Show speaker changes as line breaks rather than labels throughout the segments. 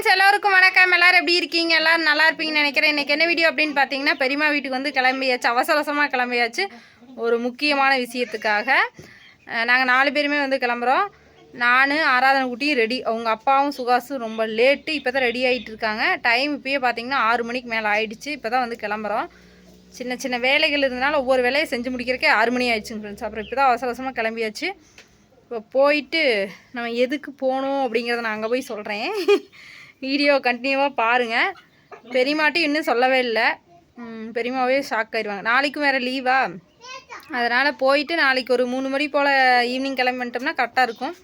Friends எல்லாருக்கும் வணக்கம். எல்லோரும் எப்படி இருக்கீங்க? எல்லோரும் நல்லா இருப்பீங்கன்னு நினைக்கிறேன். இன்னைக்கு என்ன வீடியோ அப்படின்னு பார்த்தீங்கன்னா பெரியம்மா வீட்டுக்கு வந்து கிளம்பியாச்சு. அவசரவசமாக அவசரமாக கிளம்பியாச்சு. ஒரு முக்கியமான விஷயத்துக்காக. நாங்கள் நாலு பேருமே வந்து கிளம்புறோம். நான் ஆராதனை குட்டியும் ரெடி. அவங்க அப்பாவும் சுகாசும் ரொம்ப லேட்டு இப்போ தான் ரெடி ஆகிட்டு இருக்காங்க. டைம் இப்போயே பார்த்தீங்கன்னா ஆறு மணிக்கு மேலே ஆயிடுச்சு. இப்போ தான் வந்து கிளம்புறோம். சின்ன சின்ன வேலைகள் இருந்தனால ஒவ்வொரு வேலையை செஞ்சு முடிக்கிறக்கே ஆறு மணி ஆயிடுச்சுங்க ஃப்ரெண்ட்ஸ் அப்புறம் இப்போ தான் அவசரவசமாக அவசரமாக கிளம்பியாச்சு. இப்போ போயிட்டு நம்ம எதுக்கு போகணும் அப்படிங்கிறத நான் அங்கே போய் சொல்கிறேன் வீடியோ கண்டினியூவாக பாருங்கள் பெரியமாட்டையும் இன்னும் சொல்லவே இல்லை. பெரியமாவே பெரியம்மாவே ஷாக் ஆயிடுவாங்க நாளைக்கும் வேறு லீவா அதனால் போயிட்டு நாளைக்கு ஒரு மூணு மணி போல் ஈவினிங் கிளம்பிட்டோம்னா கரெக்டாக இருக்கும்.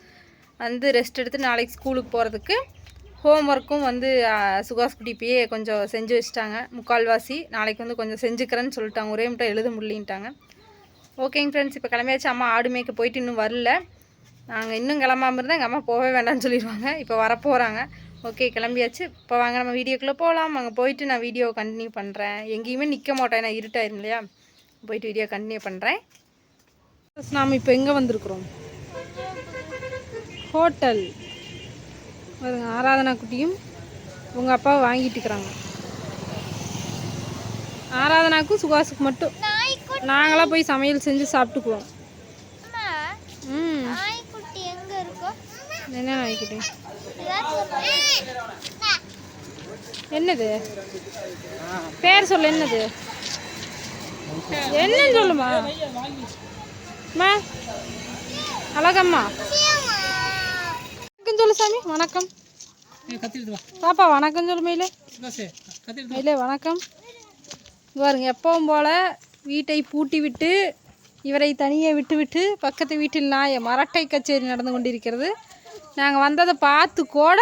வந்து ரெஸ்ட் எடுத்து நாளைக்கு ஸ்கூலுக்கு போகிறதுக்கு ஹோம் ஒர்க்கும் வந்து சுகாஸ் குட்டிப்பியே கொஞ்சம் செஞ்சு வச்சுட்டாங்க. முக்கால்வாசி. நாளைக்கு வந்து கொஞ்சம் செஞ்சுக்கிறேன்னு சொல்லிட்டாங்க. ஒரே மட்டும் எழுத முடியலின்ட்டாங்க. ஓகேங்க ஃப்ரெண்ட்ஸ் இப்போ கிளம்பியாச்சு. அம்மா ஆடு மேய்க்க போயிட்டு இன்னும் வரல. நாங்கள் இன்னும் கிளம்பாமல் இருந்தால் எங்கள் அம்மா போகவே வேண்டாம்னு சொல்லிடுவாங்க. இப்போ வரப்போகிறாங்க ஓகே கிளம்பியாச்சு. இப்போ வாங்க நம்ம வீடியோக்குள்ளே போகலாம் அங்கே போயிட்டு நான் வீடியோ கண்டினியூ பண்ணுறேன் எங்கேயுமே நிற்க மாட்டேன் நான் இருட்டாயிரும் இல்லையா? போயிட்டு வீடியோ கண்டினியூ பண்ணுறேன் நாம் இப்போ எங்கே வந்திருக்கிறோம்? ஹோட்டல். ஆராதனா குட்டியும் உங்கள் அப்பாவை வாங்கிட்டு இருக்கிறாங்க. ஆராதனாக்கும் சுகாசுக்கு மட்டும். நாங்களாம் போய் சமையல் செஞ்சு சாப்பிட்டுக்குவோம். ம். என்ன நாய்க்கிட்டே என்னது? பேர் சொல்லு என்னது? என்னன்னு சொல்லுமா? அம்மா அழகம்மா. வணக்கம் சொல்லு சாமி. வணக்கம். பாப்பா வணக்கம் சொல்லு மயிலே. மயிலே வணக்கம். பாருங்க எப்பவும் போல வீட்டை பூட்டி விட்டு இவரை தனியே விட்டுவிட்டு பக்கத்து வீட்டில் நாய மரட்டை கச்சேரி நடந்து கொண்டிருக்கிறது. நாங்கள் வந்ததை பார்த்து கூட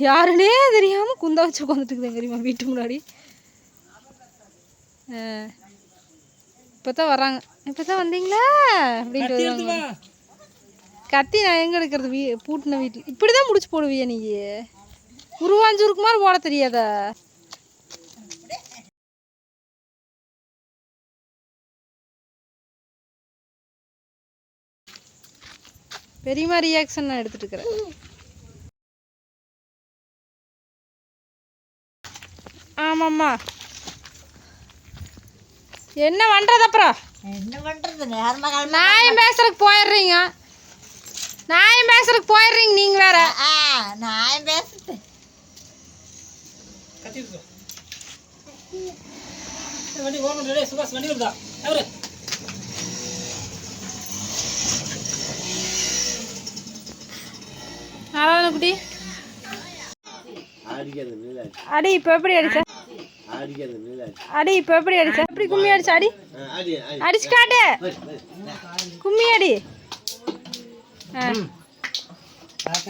யாருன்னே தெரியாமல் குந்த வச்சு உட்காந்துட்டு தெரியுமா வீட்டு முன்னாடி. இப்போ தான் வராங்க இப்போ தான் வந்தீங்களா? அப்படின்ட்டு வருவாங்க. கத்தி நான் எங்கே எடுக்கிறது? வீ பூட்டின வீட்டில் இப்படி தான் முடிச்சு போடுவியா நீ உருவாஞ்சூருக்கு மாதிரி போட தெரியாதா? பெரியமா ரியாக்ஷன் நான் எடுத்துட்டு இருக்கிறேன் ஆமாம்மா. என்ன பண்ணுறது அப்புறம்?
என்ன பண்றது? நேரமா கிளம்ப
நாயம் பேசுறதுக்கு போயிடுறீங்க. நாயம் பேசுறதுக்கு போயிடுறீங்க நீங்கள் வேற.
ஆ நான் பேசுறது.
வண்டி ஓரம் ரெடி சுபாஷ் வண்டி வருதா
ஆராதனை குட்டி அடி இப்போ எப்படி அடிச்ச அடி இப்போ எப்படி அடிச்ச எப்படி கும்மி அடிச்ச அடி அடிச்சு காட்டு கும்மி அடி ஆ.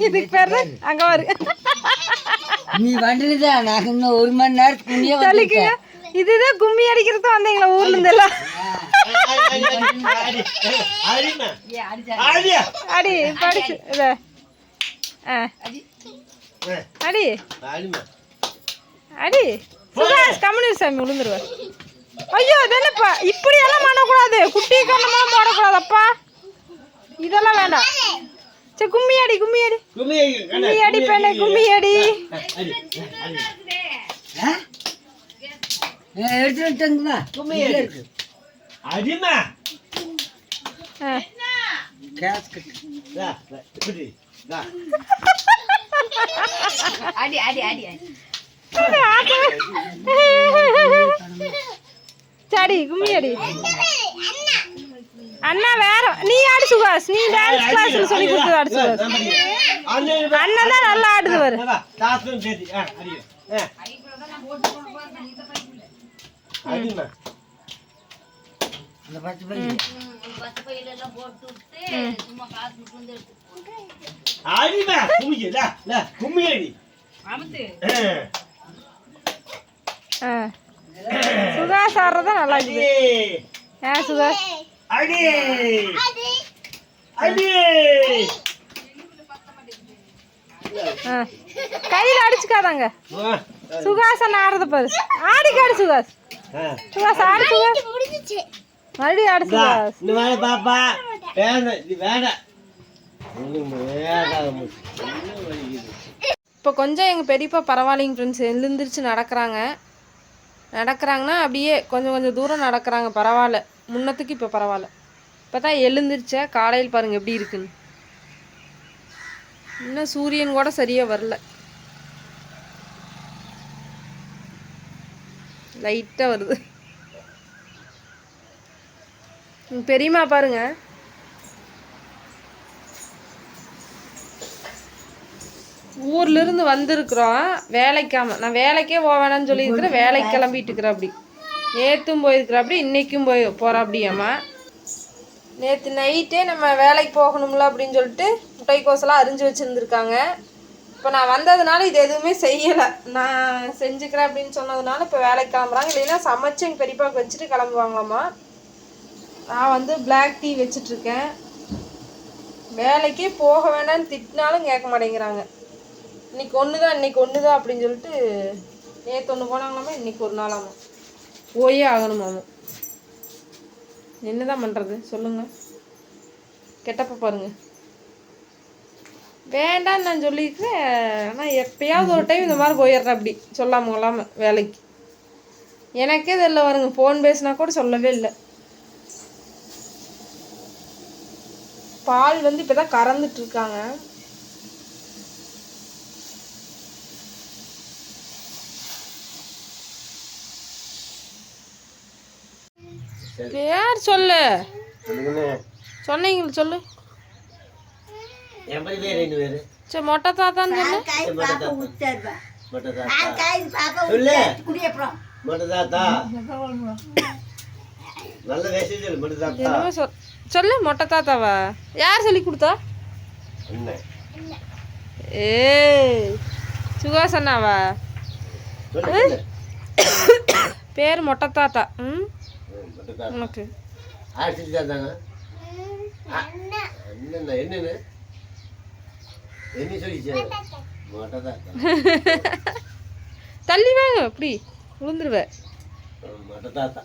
இதுக்கு பேர் அங்க வரு
நீ வந்துருதா நான் இன்னும் ஒரு மணி நேரத்துக்கு முன்னே
தள்ளிக்குங்க இதுதான் கும்மி அடிக்கிறது வந்தீங்களா ஊர்ல இருந்து எல்லாம் அடி ஆ. அடி. அடி. சுகாஷ் கம்யூனிஸ்ட் சாமி விழுந்துருவார். ஐயோ அதென்னப்பா இப்படி எல்லாம் பண்ணக்கூடாது. குட்டி கண்ணமாக போடக்கூடாதப்பா. இதெல்லாம் வேண்டாம். சரி கும்மி அடி கும்மி அடி. கும்மி அடி. பெண்ணே கும்மி அடி
எடுத்துட்டுங்களா
அடிமா.
ஆ. சரி கும்மி அடி அண்ணா வேற நீ ஆடு சுகாஷ் நீ டான்ஸ் கிளாஸ்ல சொல்லி கொடுத்தது ஆடு சுகாஷ் அண்ணன் தான் நல்லா ஆடுது பாரு
இந்த பத்து பள்ளி
அடிமா கும்மியடி கும்மியடி
ஆ. சுகாஷ் ஆடுறதா நல்லா இருக்குது. ஏன் சுகாஷ்
அடி. அடி
ஆ. கையில அடிச்சுக்காதாங்க. சுகாசன் ஆடுறத பாரு. ஆடி காடு சுகாஷ் சுகாஷ் ஆடு சுகாஷ் மறுபடியும் ஆடு
இந்த வேலை பாப்பா. ஒண்ணும் வேண்டாம்.
இப்போ கொஞ்சம் எங்கள் பெரியப்பா பரவாயில்லைங்க ஃப்ரெண்ட்ஸ் எழுந்திரிச்சு நடக்கிறாங்க. நடக்கிறாங்கன்னா அப்படியே கொஞ்சம் கொஞ்சம் தூரம் நடக்கிறாங்க. பரவாயில்ல. முன்னத்துக்கு இப்போ பரவாயில்ல. இப்போ தான் எழுந்திரிச்ச. காலையில் பாருங்கள் எப்படி இருக்குன்னு. இன்னும் சூரியன் கூட சரியாக வரல. லைட்டாக வருது. உங்க பெரியம்மா பாருங்க ஊர்ல இருந்து வந்திருக்கிறோம். வேலைக்காம நான் வேலைக்கே போக வேணாம்னு சொல்லியிருக்கிறேன் வேலைக்கு கிளம்பிட்டு இருக்கிற அப்படி. நேற்றும் போயிருக்கிற அப்படி இன்னைக்கும் போய் போகிற அப்படியாம்மா நேற்று நைட்டே நம்ம வேலைக்கு போகணும்ல அப்படின்னு சொல்லிட்டு முட்டைக்கோசெல்லாம் அரிஞ்சு வச்சுருந்துருக்காங்க. இப்போ நான் வந்ததுனால இது எதுவுமே செய்யலை. நான் செஞ்சுக்கிறேன் அப்படின்னு சொன்னதுனால இப்போ வேலைக்கு கிளம்புறாங்க. இல்லைன்னா சமைச்சு எங்கள் பெரியப்பாவுக்கு வச்சுட்டு கிளம்புவாங்களாம்மா. நான் வந்து பிளாக் டீ வச்சிட்ருக்கேன் வேலைக்கே போக வேண்டாம்னு திட்டினாலும் கேட்க மாட்டேங்கிறாங்க. இன்னைக்கு ஒன்று தான் இன்னைக்கு ஒன்று தான் அப்படின்னு சொல்லிட்டு நேற்று ஒன்று போனாங்களாமா இன்னைக்கு ஒரு நாளாமா. ஓயே ஆகணுமாமா. என்னதான் பண்ணுறது சொல்லுங்கள் கெட்டப்ப பாருங்க. வேண்டான்னு நான் சொல்லியிருக்கிறேன். ஆனால் எப்பயாவது ஒரு டைம் இந்த மாதிரி போயிடுறேன் அப்படி. சொல்லாமல் கொள்ளாம வேலைக்கு. எனக்கே இதில் வருங்க ஃபோன் பேசினா கூட சொல்லவே இல்லை. பால் வந்து இப்போ தான் கறந்துட்டு இருக்காங்க. பேர் சொல்லு? சொன்னீங்க சொல்லு. சரி மொட்டை தாத்தான்னு சொல்லு.
மொட்டை தாத்தா. சொல்லு. மொட்டை தாத்தா. நல்ல வேஷம் சொல்லு மொட்டை தாத்தா.
என்னமோ சொல் சொல்லு மொட்டை தாத்தாவா? யார் சொல்லி கொடுத்தா? ஏ சுகாசனாவா பேர் மொட்டை தாத்தா ம்
ம், மொட்டை தாத்தா.
உனக்கு.
என்னண்ணா என்னன்னு என்ன சொல்லிச்சு? மொட்டை
தள்ளி வாங்க அப்படி. விழுந்துருவ.
மொட்டை தாத்தா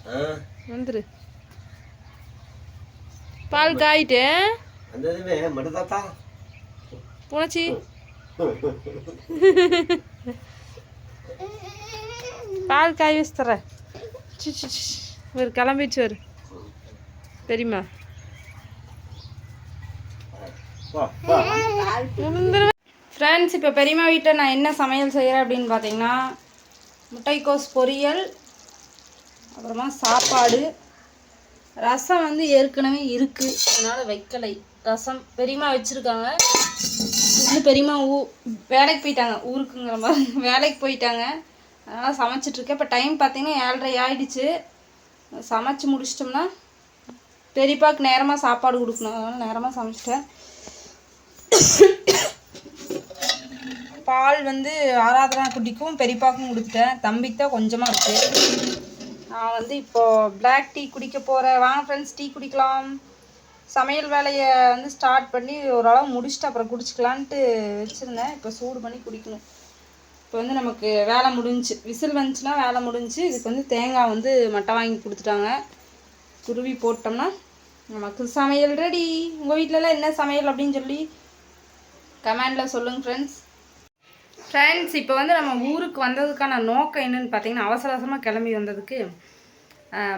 வந்துரு பால் காயிட்டேன்
அந்த இதுமே மொட்டை தாத்தா
புணச்சி பால் காய் வச்சு தரேன் சி சி சி. ஒரு கிளம்பிச்சு வரு. தெரியுமா? ஃப்ரெண்ட்ஸ் இப்போ பெரியம்மா வீட்டில் நான் என்ன சமையல் செய்கிறேன் அப்படின்னு பார்த்தீங்கன்னா முட்டைக்கோஸ் பொரியல் அப்புறமா சாப்பாடு. ரசம் வந்து ஏற்கனவே இருக்குது அதனால் வைக்கலை. ரசம் பெரியம்மா வச்சுருக்காங்க. வந்து பெரியம்மா ஊ வேலைக்கு போயிட்டாங்க. ஊருக்குங்கிற மாதிரி. வேலைக்கு போயிட்டாங்க. அதனால் சமைச்சிட்ருக்கேன் இப்போ டைம் பார்த்தீங்கன்னா ஏழரை ஆயிடுச்சு. சமைச்சு முடிச்சிட்டோம்னா பெரியப்பாவுக்கு நேரமாக சாப்பாடு கொடுக்கணும். அதனால் நேரமாக சமைச்சிட்டேன். பால் வந்து ஆராதனா குட்டிக்கும் பெரியப்பாக்கும் கொடுத்துட்டேன். தம்பிக்கு தான் கொஞ்சமாக இருக்குது நான் வந்து இப்போது பிளாக் டீ குடிக்க போகிறேன் வாங்க ஃப்ரெண்ட்ஸ் டீ குடிக்கலாம். சமையல் வேலையை வந்து ஸ்டார்ட் பண்ணி ஓரளவு முடிச்சுட்டு அப்புறம் குடிச்சிக்கலான்ட்டு வச்சுருந்தேன். இப்போ சூடு பண்ணி குடிக்கணும். இப்போ வந்து நமக்கு வேலை முடிஞ்சு விசில் வந்துச்சுன்னா வேலை முடிஞ்சு இதுக்கு வந்து தேங்காய் வந்து மட்டை வாங்கி கொடுத்துட்டாங்க. துருவி போட்டோம்னா நமக்கு சமையல் ரெடி உங்கள் வீட்டிலலாம் என்ன சமையல் அப்படின்னு சொல்லி கமெண்டில் சொல்லுங்கள் ஃப்ரெண்ட்ஸ் ஃப்ரெண்ட்ஸ் இப்போ வந்து நம்ம ஊருக்கு வந்ததுக்கான நோக்கம் என்னன்னு பார்த்தீங்கன்னா அவசர அவசரமாக கிளம்பி வந்ததுக்கு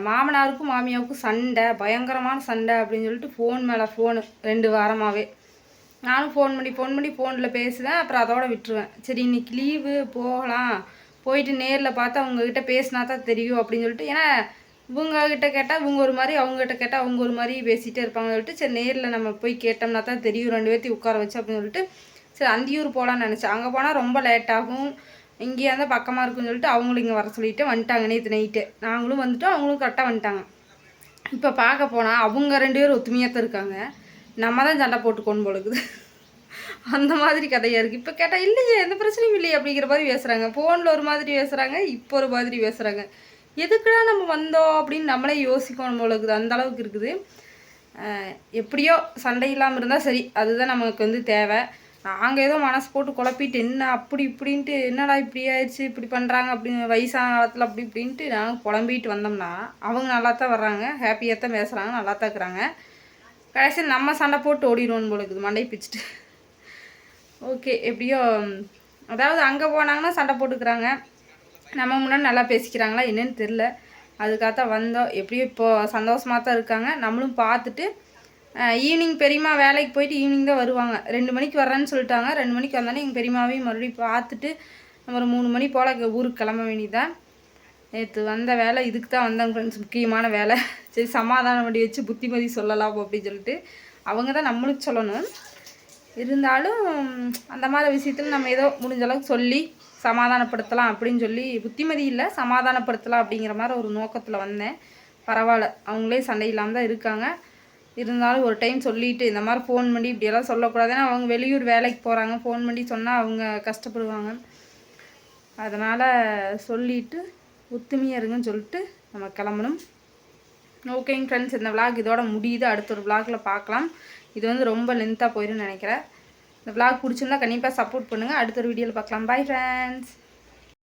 மாமனாருக்கும் மாமியாருக்கும் சண்டை பயங்கரமான சண்டை அப்படின்னு சொல்லிட்டு ஃபோன் மேலே ஃபோனு ரெண்டு வாரமாகவே நானும் ஃபோன் பண்ணி ஃபோன் பண்ணி ஃபோனில் பேசுவேன் அப்புறம் அதோட விட்டுருவேன். சரி இன்னைக்கு லீவு போகலாம். போயிட்டு நேரில் பார்த்து அவங்கக்கிட்ட பேசினா தான் தெரியும் அப்படின்னு சொல்லிட்டு ஏன்னா இவங்கக்கிட்ட கேட்டால் இவங்க ஒரு மாதிரி அவங்ககிட்ட கேட்டால் அவங்க ஒரு மாதிரி பேசிகிட்டே இருப்பாங்க சொல்லிட்டு சரி நேரில் நம்ம போய் கேட்டோம்னா தான் தெரியும் ரெண்டு பேர்த்தையும் உட்கார வச்சு அப்படின்னு சொல்லிட்டு சரி அந்தியூர் போகலான்னு நினச்சேன். அங்கே போனால் ரொம்ப லேட் ஆகும். இங்கேயே இருந்தால் பக்கமாக இருக்குன்னு சொல்லிட்டு அவங்களும் இங்கே வர சொல்லிட்டு வந்துட்டாங்க நேற்று நைட்டு நாங்களும் வந்துட்டோம் அவங்களும் கரெக்டாக வந்துட்டாங்க. இப்போ பார்க்க போனால் அவங்க ரெண்டு பேரும் ஒத்துமையாக தான் இருக்காங்க. நம்ம தான் சண்டை போட்டுக்கோன்னு போலுக்குது. அந்த மாதிரி கதையாக இருக்குது இப்போ கேட்டால் இல்லையே எந்த பிரச்சனையும் இல்லையே அப்படிங்கிற மாதிரி பேசுகிறாங்க ஃபோனில் ஒரு மாதிரி பேசுகிறாங்க இப்போ ஒரு மாதிரி பேசுகிறாங்க எதுக்குடா நம்ம வந்தோம் அப்படின்னு நம்மளே யோசிக்கணும் போல இருக்குது அந்த அளவுக்கு இருக்குது. எப்படியோ சண்டை இல்லாமல் இருந்தால் சரி அதுதான் நமக்கு வந்து தேவை. நாங்கள் ஏதோ மனசு போட்டு குழப்பிட்டு என்ன அப்படி இப்படின்ட்டு என்னடா இப்படி ஆயிடுச்சு இப்படி பண்ணுறாங்க அப்படின்னு வயசான காலத்தில் அப்படி இப்படின்ட்டு நாங்கள் குழம்பிட்டு வந்தோம்னா அவங்க நல்லா தான் வர்றாங்க ஹாப்பியாக தான் பேசுகிறாங்க நல்லா தான் இருக்கிறாங்க. கடைசியில் நம்ம சண்டை போட்டு ஓடிடுவோம் போல இருக்குது. மண்டை பிச்சுட்டு. ஓகே எப்படியோ அதாவது அங்கே போனாங்கன்னா சண்டை போட்டுக்கிறாங்க. நம்ம முன்னாடி நல்லா பேசிக்கிறாங்களா என்னன்னு தெரில அதுக்காகத்தான் வந்தோம். எப்படியும் இப்போது சந்தோஷமாக தான் இருக்காங்க. நம்மளும் பார்த்துட்டு ஈவினிங் பெரியம்மா வேலைக்கு போயிட்டு ஈவினிங் தான் வருவாங்க. ரெண்டு மணிக்கு வர்றேன்னு சொல்லிட்டாங்க. ரெண்டு மணிக்கு வந்தோன்னே எங்கள் பெரியம்மாவையும் மறுபடியும் பார்த்துட்டு நம்ம ஒரு மூணு மணி போல் ஊருக்கு கிளம்ப வேண்டியதான் நேற்று வந்த வேலை இதுக்கு தான் வந்தாங்க ஃப்ரெண்ட்ஸ் முக்கியமான வேலை. சரி சமாதானம் பண்ணி வச்சு புத்திமதி சொல்லலாம் அப்படின்னு சொல்லிட்டு அவங்க தான் நம்மளுக்கு சொல்லணும். இருந்தாலும் அந்த மாதிரி விஷயத்தில் நம்ம ஏதோ முடிஞ்ச அளவுக்கு சொல்லி சமாதானப்படுத்தலாம் அப்படின்னு சொல்லி புத்திமதி இல்லை சமாதானப்படுத்தலாம் அப்படிங்கிற மாதிரி ஒரு நோக்கத்தில் வந்தேன். பரவாயில்ல அவங்களே சண்டை இல்லாமல் தான் இருக்காங்க. இருந்தாலும் ஒரு டைம் சொல்லிட்டு இந்த மாதிரி ஃபோன் பண்ணி இப்படியெல்லாம் சொல்லக்கூடாது. ஏன்னா அவங்க வெளியூர் வேலைக்கு போகிறாங்க ஃபோன் பண்ணி சொன்னால் அவங்க கஷ்டப்படுவாங்க. அதனால் சொல்லிட்டு ஒத்துமையாக இருங்கன்னு சொல்லிட்டு நம்ம கிளம்பணும். ஓகேங்க ஃப்ரெண்ட்ஸ் இந்த விளாக் இதோட முடியுது. அடுத்த ஒரு விளாகில் பார்க்கலாம். இது வந்து ரொம்ப லென்த்தாக போயிடும்னு நினைக்கிறேன். இந்த விளாக் பிடிச்சிருந்தா கண்டிப்பாக சப்போர்ட் பண்ணுங்கள் அடுத்த ஒரு வீடியோவில் பார்க்கலாம். Bye friends